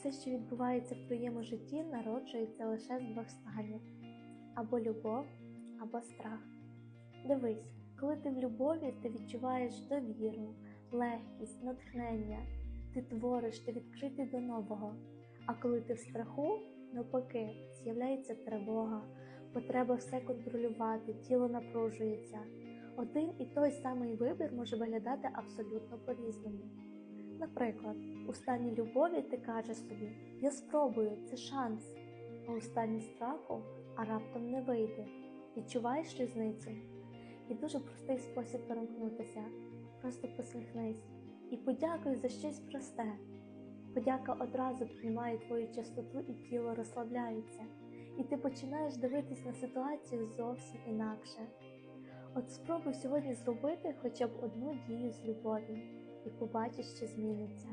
все, що відбувається в твоєму житті, народжується лише з двох станів: або любов, або страх. Дивись, коли ти в любові, ти відчуваєш довіру, легкість, натхнення, ти твориш, ти відкритий до нового. А коли ти в страху, навпаки, з'являється тривога, потреба все контролювати, тіло напружується. Один і той самий вибір може виглядати абсолютно по-різному. Наприклад, у стані любові ти кажеш собі Я спробую, це шанс, а у стані страху, а раптом не вийде. Відчуваєш різницю? І дуже простий спосіб перемкнутися. Просто посміхнись і подякуй за щось просте. Подяка одразу піднімає твою частоту і тіло розслабляється, і ти починаєш дивитись на ситуацію зовсім інакше. От спробуй сьогодні зробити хоча б одну дію з любові і побачиш, що зміниться.